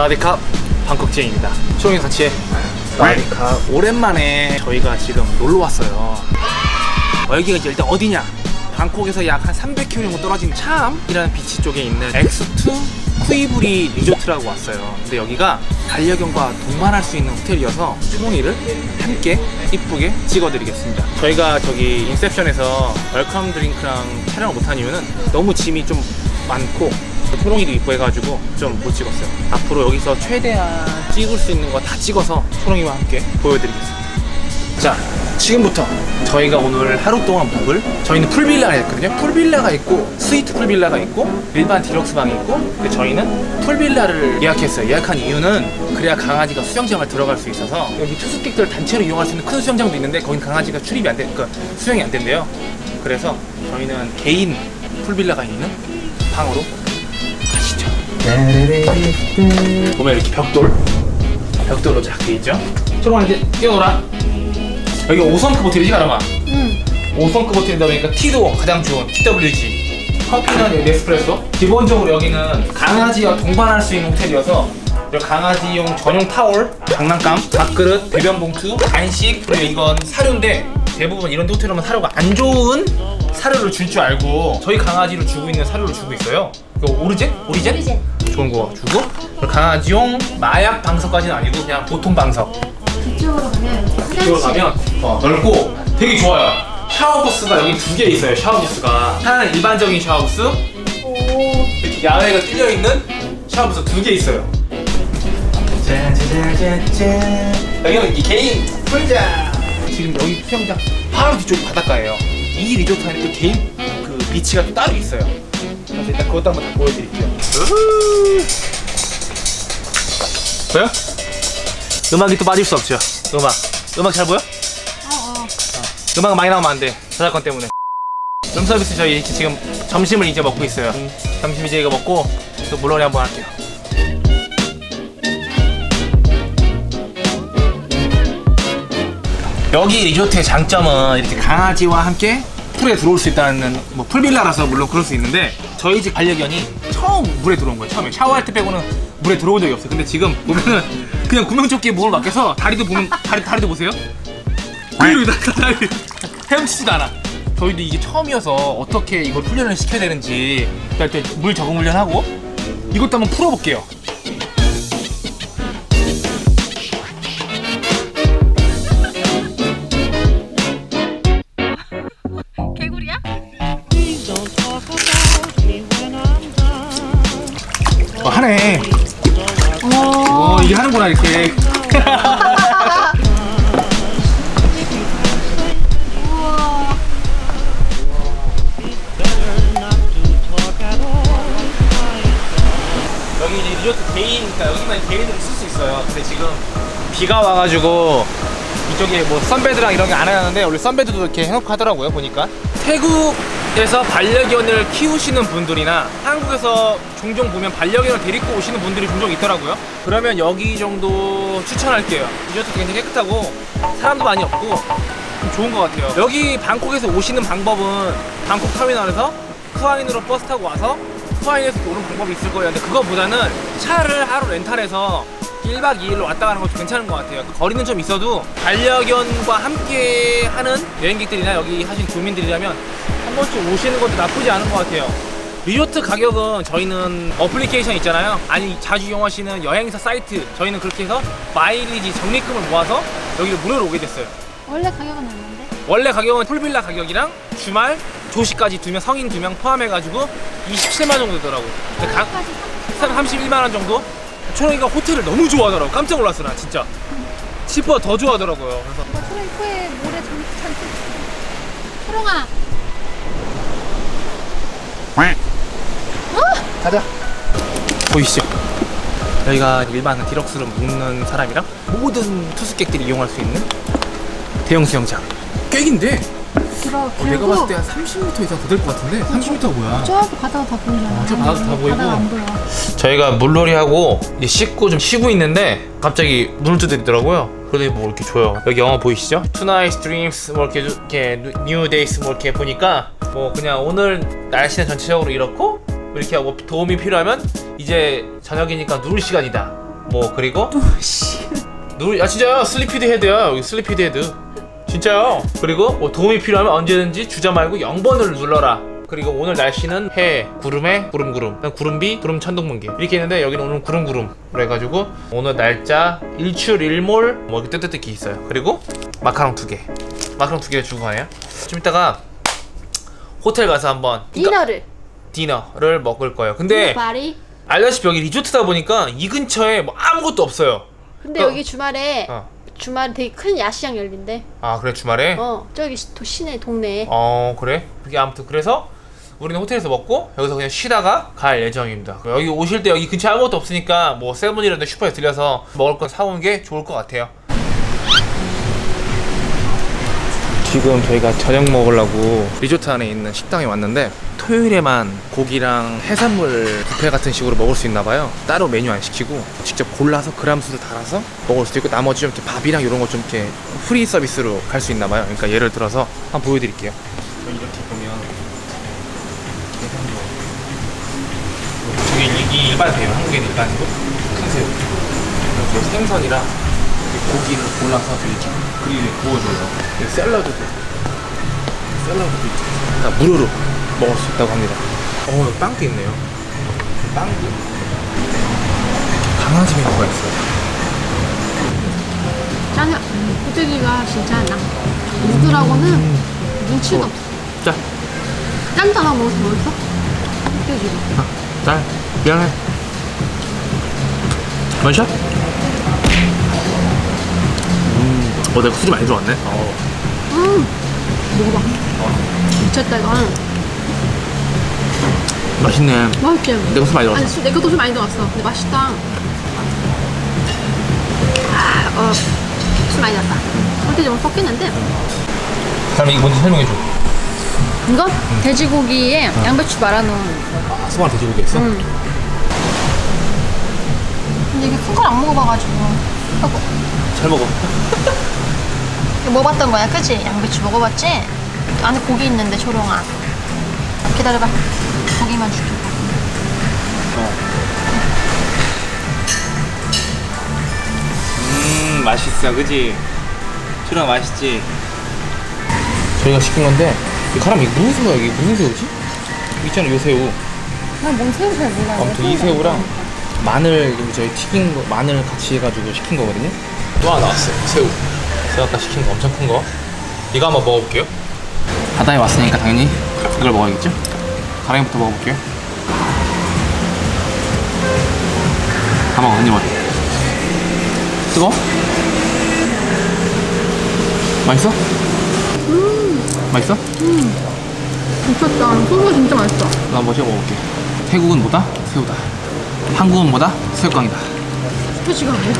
사와디캅 방콕지행입니다. 초롱이 같이 해 사와디캅. 오랜만에 저희가 지금 놀러 왔어요. 어, 여기가 이제 일단 어디냐? 방콕에서 약 한 300km 정도 떨어진 참이라는 비치 쪽에 있는 X2 쿠이부리 리조트라고 왔어요. 근데 여기가 반려견과 동반할 수 있는 호텔이어서 초롱이를 함께 이쁘게 찍어드리겠습니다. 저희가 저기 인셉션에서 웰컴 드링크랑 촬영을 못한 이유는 너무 짐이 좀 많고 초롱이도 이뻐 해가지고 좀 못 찍었어요. 앞으로 여기서 최대한 찍을 수 있는 거 다 찍어서 초롱이와 함께 보여드리겠습니다. 자 지금부터 저희가 오늘 하루 동안 묵을 저희는 풀빌라가 있거든요. 풀빌라가 있고 스위트 풀빌라가 있고 일반 디럭스 방이 있고 근데 저희는 풀빌라를 예약했어요. 예약한 이유는 그래야 강아지가 수영장을 들어갈 수 있어서 여기 투숙객들 단체로 이용할 수 있는 큰 수영장도 있는데 거긴 강아지가 출입이 안 돼, 그러니까 수영이 안 된대요. 그래서 저희는 개인 풀빌라가 있는 방으로 보면 이렇게 벽돌. 벽돌로 쫙돼 있죠? 이제 뛰어놀아. 여기 5성급 호텔이지 가람아 응. 5성급 호텔이다 보니까 티도 가장 좋은 TWG 커피는 네스프레소 기본적으로 여기는 강아지와 동반할 수 있는 호텔이어서 강아지용 전용 타월, 장난감, 밥그릇, 배변 봉투, 간식 그리고 이건 사료인데 대부분 이런 데 호텔 오면 사료가 안 좋은 사료를 줄 줄 알고 저희 강아지를 주고 있는 사료를 주고 있어요 이거 오리젠? 오리젠? 오리젠. 좋은 거 주고 강아지용 마약 방석까지는 아니고 그냥 보통 방석 뒤쪽으로 가면 이렇게 이쪽으로 화장실. 가면 어, 넓고 되게 좋아요. 샤워 부스가 여기 두 개 있어요. 샤워 부스가 하나는 일반적인 샤워 부스, 오. 이렇게 야외가 뚫려 있는 샤워 부스 두 개 있어요. 짠짠짠짠. 여기는 이 개인 풀장. 지금 여기 수영장 바로 뒤쪽이 바닷가예요. 이 리조트 안에 또 개인 그 비치가 또 따로 있어요. 그래서 일단 그것도 한번 다 보여드릴게요. 보여? 음악이 또 빠질 수 없죠. 음악. 음악 잘 보여? 어, 어. 음악 많이 나오면 안 돼. 저작권 때문에. 룸 서비스 저희 지금 점심을 이제 먹고 있어요. 점심 이제 이거 먹고 또 물놀이 한번 할게요. 여기 리조트의 장점은 이렇게 강아지와 함께 풀에 들어올 수 있다는 뭐 풀빌라라서 물론 그럴 수 있는데 저희 집 반려견이 처음 물에 들어온 거예요. 처음에 샤워할 때 빼고는 물에 들어온 적이 없어요. 근데 지금 보면은 그냥 구명조끼에 목을 맡겨서 다리도 보면 다리 다리도 보세요. 그리고 다리 헤엄치지도 않아. 저희도 이게 처음이어서 어떻게 이걸 훈련을 시켜야 되는지 일단 물 적응 훈련하고 이것도 한번 풀어볼게요. 이렇게. 여기 이제 리조트 개인, 그러니까 여기만 개인으로 쓸 수 있어요. 근데 지금 비가 와가지고 이쪽에 뭐 선베드랑 이런 게안 해놨는데 원래 선베드도 이렇게 해놓고 하더라고요 보니까. 태국 에서 반려견을 키우시는 분들이나 한국에서 종종 보면 반려견을 데리고 오시는 분들이 종종 있더라고요. 그러면 여기 정도 추천할게요. 리조트 굉장히 깨끗하고 사람도 많이 없고 좀 좋은 것 같아요. 여기 방콕에서 오시는 방법은 방콕 터미널에서 크와인으로 버스 타고 와서 크와인에서 또 오는 방법이 있을 거예요. 근데 그거보다는 차를 하루 렌탈해서 1박 2일로 왔다 가는 것도 괜찮은 것 같아요. 그 거리는 좀 있어도 반려견과 함께 하는 여행객들이나 여기 하신 주민들이라면 한 번쯤 오시는 것도 나쁘지 않은 것 같아요. 리조트 가격은 저희는 어플리케이션 있잖아요. 아니 자주 이용하시는 여행사 사이트 저희는 그렇게 해서 마일리지 적립금을 모아서 여기를 무료로 오게 됐어요. 원래 가격은 얼마인데? 원래 가격은 풀빌라 가격이랑 주말 조식까지 두 명 성인 두 명 포함해가지고 27만 정도 되더라고. 근데 각 까지 31만 원 정도? 초롱이가 호텔을 너무 좋아하더라고. 깜짝 놀랐어 나 진짜. 치프가 더 좋아하더라고요. 그래서 초롱이 코에 모래 잔뜩 잔뜩. 초롱아. 가자. 보이시죠? 여기가 일반 디럭스로 묵는 사람이랑 모든 투숙객들이 이용할 수 있는 대형 수영장. 꽤 긴데? 들어 어, 내가 봤을 때 한 30m 이상 더 될 것 같은데? 30m가 뭐야? 저 바다가 다 보이잖아. 어, 저 바다도 다 보이고. 바다가 안 보여. 저희가 물놀이 하고 이제 씻고 좀 쉬고 있는데 갑자기 눈을 뜨더라고요. 그러더니 뭐 이렇게 줘요. 여기 영화 보이시죠? Tonight's Dreams 뭐 이렇게, 이렇게 New Days 뭐 이렇게 보니까 뭐 그냥 오늘 날씨는 전체적으로 이렇고 뭐 이렇게 하고 도움이 필요하면 이제 저녁이니까 누울 시간이다. 뭐 그리고? 씨. 누, 야 진짜요? 슬리피드 헤드야 여기 슬리피드 헤드. 진짜요? 그리고 뭐 도움이 필요하면 언제든지 주저 말고 0번을 눌러라. 그리고 오늘 날씨는 해 구름에 구름 구름. 그다음 구름비 구름 천둥번개. 이렇게 있는데 여기는 오늘 구름 구름. 그래가지고 오늘 날짜 일출 일몰 뭐 이렇게 뜨뜻뜨기 있어요. 그리고 마카롱 두개. 마카롱 두개 주고 가네요. 좀 이따가 호텔 가서 한번 디너를. 디너를 먹을 거예요 근데 파리. 알다시피 여기 리조트다 보니까 이 근처에 뭐 아무것도 없어요 근데 어. 여기 주말에 어. 주말에 되게 큰 야시장 열린대. 아 그래 주말에 어 저기 시- 도 시내 동네에. 어 그래? 그게 아무튼 그래서 우리는 호텔에서 먹고 여기서 그냥 쉬다가 갈 예정입니다. 여기 오실 때 여기 근처에 아무것도 없으니까 뭐 세븐이라든 슈퍼에 들려서 먹을 거 사오는 게 좋을 것 같아요. 지금 저희가 저녁 먹으려고 리조트 안에 있는 식당에 왔는데 토요일에만 고기랑 해산물 뷔페 같은 식으로 먹을 수 있나 봐요. 따로 메뉴 안 시키고 직접 골라서 그람 수를 달아서 먹을 수도 있고 나머지 좀 이렇게 밥이랑 이런 거 좀 이렇게 프리 서비스로 갈 수 있나 봐요. 그러니까 예를 들어서 한번 보여드릴게요. 이렇게 보면 저게 이, 이 일반 새우, 한국에는 일반 새우, 큰 새우. 그리고 생선이랑 이 고기를 골라서 이렇게 그릴에 구워줘요. 그리고 샐러드도, 샐러드도 있죠. 다 무료로 먹을 수 있다고 합니다. 어, 빵도 있네요. 빵도. 강아지 메뉴가 있어요. 짱이야. 호텔이가 진짜 나. 누구라고는 눈치가 없어. 자, 짠짠하고 먹어서 먹었어? 호텔이가. 짠. 미안해. 맛있 어? 내가 술이 많이 들어왔네. 어. 음. 먹어봐. 미쳤다 이건. 맛있네. 맛있지? 내가 술 많이 들어왔어. 아니 술, 내 것도 좀 많이 들어왔어. 근데 맛있다. 아, 어, 술 많이 들었다. 호텔 좀 섞이는데. 그럼 이거 먼저 설명해줘. 이거 돼지고기에 양배추 말아놓은. 아, 소만 돼지고기 했어? 음. 근데 이게 큰 걸 안 먹어봐가지고. 하고. 잘 먹어. 이거 먹어봤던 거야, 그치? 양배추 먹어봤지? 안에 고기 있는데 조롱아. 기다려봐. 고기만 줄게. 음, 맛있어, 그지? 출연 맛있지? 저희가 시킨 건데, 이 가람 이게 무슨 새우야? 이게 무슨 새우지? 있잖아, 요 새우. 난뭔 새우 잘 몰라. 아무튼 이 새우랑 마늘 여기 저희 튀긴 거 마늘 같이 해가지고 시킨 거거든요. 또 하나 나왔어요. 새우. 제가 아까 시킨 거 엄청 큰 거. 이거 한번 먹어볼게요. 바다에 왔으니까 당연히 이걸 먹어야겠죠? 가랑이부터 먹어볼게요. 다 먹어, 한입 뜨거? 맛있어? 음. 맛있어? 미쳤다. 소스가 진짜 맛있어. 나 한번 씹어 먹을게. 태국은 뭐다? 새우다. 한국은 뭐다? 새우깡이다. 스페치가 뭐야?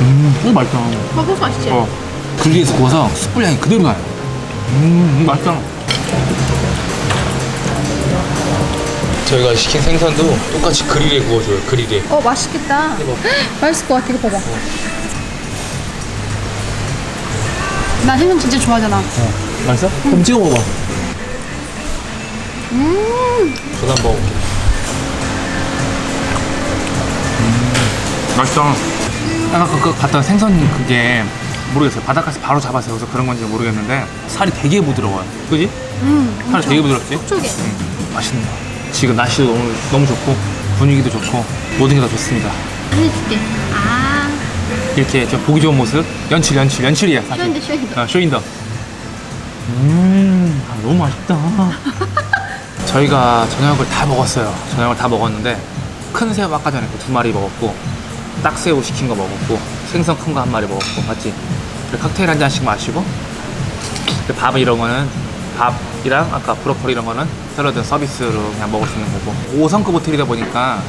음, 오 맛있다. 아, 소스 맛있지? 어. 그릴에서 구워서 숯불 향이 그대로 나요. 음, 맛있다. 저희가 시킨 생선도 똑같이 그릴에 구워줘요. 그릴에. 어, 맛있겠다. 맛있을 것 같아. 이거 봐봐. 나 생선 진짜 좋아하잖아. 맛있어? 그럼 찍어 먹어봐. 음, 저도 한번 먹어볼게. 맛있다. 아까 그, 그 갔던 생선 그게 모르겠어요. 바닷가에서 바로 잡아서 여기서 그런 건지 모르겠는데 살이 되게 부드러워요. 그지? 음. 살이 되게 부드럽지? 촉촉해. 음, 맛있네요. 지금 날씨도 너무, 너무 좋고 분위기도 좋고 모든 게 다 좋습니다. 해줄게. 아, 이렇게 저 보기 좋은 모습 연출 연출 연출이야 사실. 쇼인데, 쇼인데. 어, 쇼인더. 음, 아, 너무 맛있다. 저희가 저녁을 다 먹었어요. 저녁을 다 먹었는데 큰 새우 아까 전에 그두 마리 먹었고 딱새우 시킨 거 먹었고 생선 큰 거 한 마리 먹었고 맞지? 그리고 칵테일 한 잔씩 마시고 밥 이런 거는 밥이랑 아까 브로콜리 이런 거는 샐러드 서비스로 그냥 먹을 수 있는 거고 5성급 호텔이다 보니까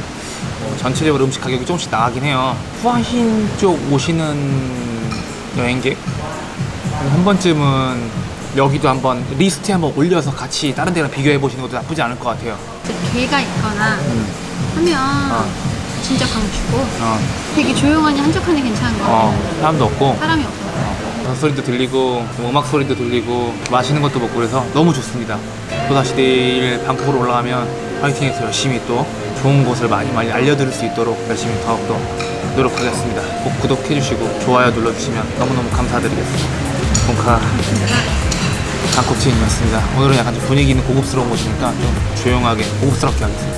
어, 전체적으로 음식 가격이 조금씩 나가긴 해요. 후아신 쪽 오시는 여행객 한 번쯤은 여기도 한번 리스트에 한번 올려서 같이 다른 데랑 비교해 보시는 것도 나쁘지 않을 것 같아요. 개가 있거나 음. 하면 어. 진짜 강추고 어, 되게 조용하니 한적하니 괜찮은 거 같아. 어, 사람도 없고 사람이 없어. 어, 소리도 들리고 뭐 음악 소리도 들리고 맛있는 것도 먹고 그래서 너무 좋습니다. 또 다시 내일 방콕으로 올라가면 파이팅해서 열심히 또 좋은 곳을 많이 많이 알려드릴 수 있도록 열심히 더욱더 노력하겠습니다. 꼭 구독해주시고 좋아요 눌러주시면 너무너무 감사드리겠습니다. 본카 방콕 체인이었습니다. 오늘은 약간 좀 분위기 있는 고급스러운 곳이니까 좀 조용하게 고급스럽게 하겠습니다.